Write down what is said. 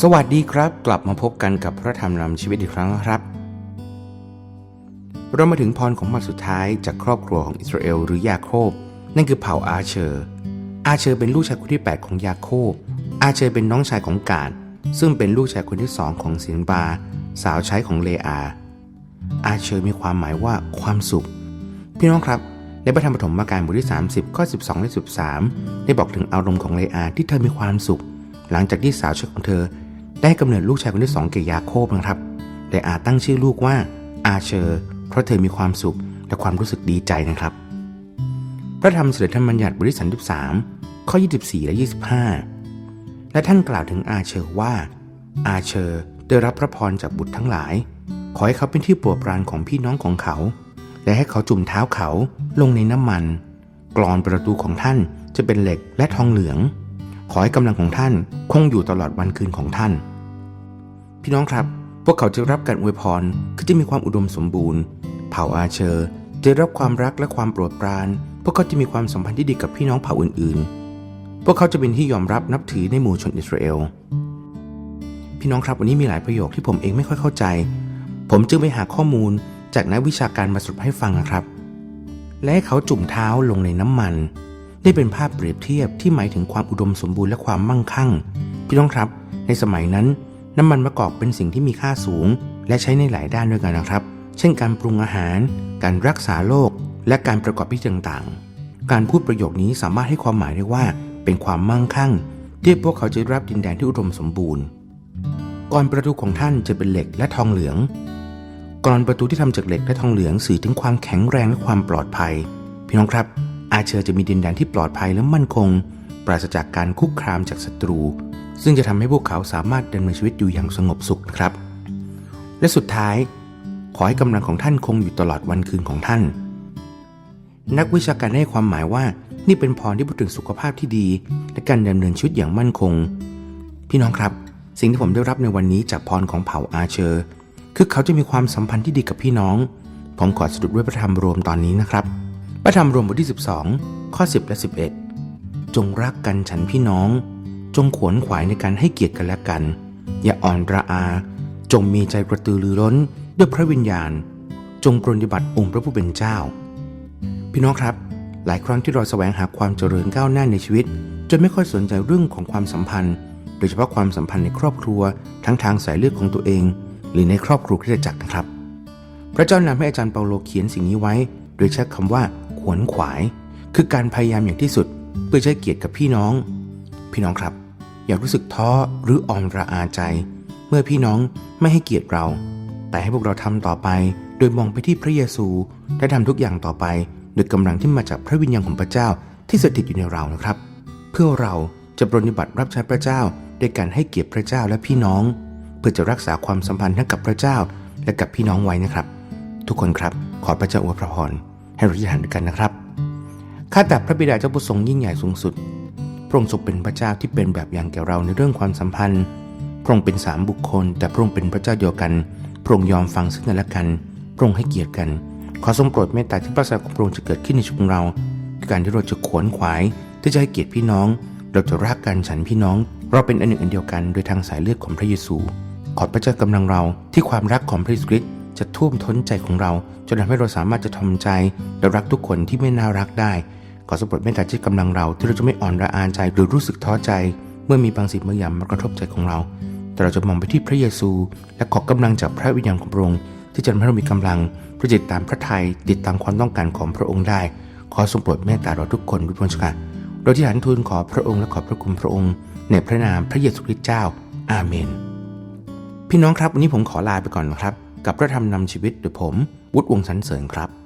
สวัสดีครับ กลับมาพบกันกับพระธรรมนำชีวิตอีกครั้งนะครับ เรามาถึงพรของมาสุดท้ายจากครอบครัวของอิสราเอลหรือยาโคบ นั่นคือเผ่าอาเชอร์ อาเชอร์เป็นลูกชายคนที่ 8 ของยาโคบ อาเชอร์เป็นน้องชายของกาดซึ่งเป็นลูกชายคนที่สองของสินบา สาวใช้ของเลอา อาเชอร์มีความหมายว่าความสุข พี่น้องครับในพระธรรมปฐมกาลบทที่ 30 ข้อ 12 และ 13 ได้บอกถึงอารมณ์ของเลอาที่เธอมีความสุข หลังจากที่สาวใช้ของเธอ ได้กำเนิดลูกชายคนที่สองแก่ยาโคบนะครับ แต่อาตั้งชื่อลูกว่าอาเชอร์ เพราะเธอมีความสุขและความรู้สึกดีใจนะครับ พระธรรมเสด็จธรรมบัญญัติบทที่33 ข้อ 24 และ 25 และท่านกล่าวถึงอาเชอร์ว่า อาเชอร์ได้รับพระพรจากบุตรทั้งหลาย ขอให้เขาเป็นที่โปรดปรานของพี่น้องของเขา และให้เขาจุ่มเท้าเขาลงในน้ำมัน กรอนประตูของท่านจะเป็นเหล็กและทองเหลือง ขอให้กำลังของท่านคงอยู่ตลอดวันคืนของท่าน พี่น้องครับ พวกเขาจะรับการอวยพรคือจะมีความอุดมสมบูรณ์ เผ่าอาเชอร์จะรับความรักและความโปรดปราน พวกเขาจะมีความสัมพันธ์ที่ดีกับพี่น้องเผ่าอื่นๆ พวกเขาจะเป็นที่ยอมรับนับถือในหมู่ชนอิสราเอล พี่น้องครับวันนี้มีหลายประโยคที่ผมเองไม่ค่อยเข้าใจ ผมจึงไปหาข้อมูลจากนักวิชาการมาสรุปให้ฟังนะครับ และให้เขาจุ่มเท้าลงในน้ำมันได้เป็นภาพเปรียบเทียบที่หมายถึงความอุดมสมบูรณ์และความมั่งคั่ง พี่น้องครับ ในสมัยนั้น น้ำมันมะกอกเป็นสิ่งที่มีค่าสูง และใช้ในหลายด้านด้วยกันนะครับ เช่นการปรุงอาหาร การรักษาโรคและการประกอบพิธีต่างๆ การพูดประโยคนี้สามารถให้ความหมายได้ว่า เป็นความมั่งคั่งที่พวกเขาจะได้รับดินแดนที่อุดมสมบูรณ์ก่อนประตูของท่านจะเป็นเหล็กและทองเหลืองกรอนประตูที่ทำจากเหล็กและทองเหลืองสื่อถึงความแข็งแรงและความปลอดภัย พี่น้องครับ อาเชอร์จะมีดินแดนที่ปลอดภัยและมั่นคง ปราศจากการคุกคามจากศัตรู ซึ่งจะทำให้พวกเขาสามารถดำเนินชีวิตอยู่อย่างสงบสุขนะครับ และสุดท้าย ขอให้กำลังของท่านคงอยู่ตลอดวันคืนของท่าน นักวิชาการให้ความหมายว่า นี่เป็นพรที่พูดถึงสุขภาพที่ดี และการดำเนินชีวิตอย่างมั่นคง พี่น้องครับ สิ่งที่ผมได้รับในวันนี้จากพรของเผ่าอาเชอร์ คือเขาจะมีความสัมพันธ์ที่ดีกับพี่น้อง ผมขอสรุปด้วยพระธรรมรวมตอนนี้นะครับ พระธรรมรวมบทที่ 12 ข้อ 10 และ 11 จงรักกันฉันพี่น้อง จงขวนขวายในการให้เกียรติกันและกัน อย่าอ่อนระอา จงมีใจกระตือรือร้นด้วยพระวิญญาณ จงปรนิบัติองค์พระผู้เป็นเจ้า พี่น้องครับ หลายครั้งที่เราแสวงหาความเจริญก้าวหน้าในชีวิตจนไม่ค่อยสนใจเรื่องของความสัมพันธ์ โดยเฉพาะความสัมพันธ์ในครอบครัว ทั้งทางสายเลือดของตัวเอง หรือในครอบครัวคริสตจักรนะครับ พระเจ้านำให้อาจารย์เปาโลเขียนสิ่งนี้ไว้ โดยใช้คำว่าขวนขวาย คือการพยายามอย่างที่สุด เพื่อให้เกียรติกับพี่น้อง พี่น้องครับ อย่ารู้สึกท้อหรืออ่อนระอาใจ เมื่อพี่น้องไม่ให้เกียรติเรา แต่ให้พวกเราทำต่อไป โดยมองไปที่พระเยซูและทำทุกอย่างต่อไป โดยกำลังที่มาจากพระวิญญาณของพระเจ้าที่สถิตอยู่ในเรานะครับ เพื่อเราจะปรนิบัติรับใช้พระเจ้าด้วยการให้เกียรติพระเจ้าและพี่น้อง เพื่อจะรักษาความสัมพันธ์ทั้งกับพระเจ้าและกับพี่น้องไว้นะครับ ทุกคนครับขอพระเจ้าอวยพระพรให้เราที่หันด้วยกันนะครับข้าแต่พระบิดาเจ้าผู้ทรงยิ่งใหญ่สูงสุด ระองค์ทรงเป็นพระเจ้าที่เป็นแบบอย่างแก่เราในเรื่องความสัมพันธ์ พระองค์เป็นสามบุคคล แต่พระองค์เป็นพระเจ้าเดียวกัน พระองค์ยอมฟังซึ่งกันและกัน พระองค์ให้เกียรติกัน ขอทรงโปรดเมตตาที่พระสัยของพระองค์จะเกิดขึ้นในชีวิตของเราคือการที่เราจะขวนขวาย ที่จะให้เกียรติพี่น้อง เราจะรักกันฉันพี่น้อง เราเป็นอันหนึ่งอันเดียวกันโดยทางสายเลือดของพระเยซู ขอพระเจ้ากำลังเราที่ความรักของพระเยซูคริสต์จะท่วมท้นใจของเราจนทำให้เราสามารถจะทอมใจและรักทุกคนที่ไม่น่ารักได้ ขอทรงโปรดเมตตาที่กำลังเรา ที่เราจะไม่อ่อนระอาใจหรือรู้สึกท้อใจ เมื่อมีบางสิ่งบางอย่างมากระทบใจของเรา แต่เราจะมองไปที่พระเยซู และขอกำลังจากพระวิญญาณของพระองค์ที่จะทำให้เรามีกำลังเพื่อติดตามพระทัยติดตามความต้องการของพระองค์ได้ ขอทรงโปรดเมตตาเราทุกคนด้วยพระองค์ค่ะโดยที่หันทูลขอพระองค์และขอพระคุณพระองค์ ในพระนามพระเยซูคริสต์เจ้า อาเมน พี่น้องครับวันนี้ผมขอลาไปก่อนนะครับ กับพระธรรมนำชีวิตโดยผมวุฒิวงศ์สันเสริญครับ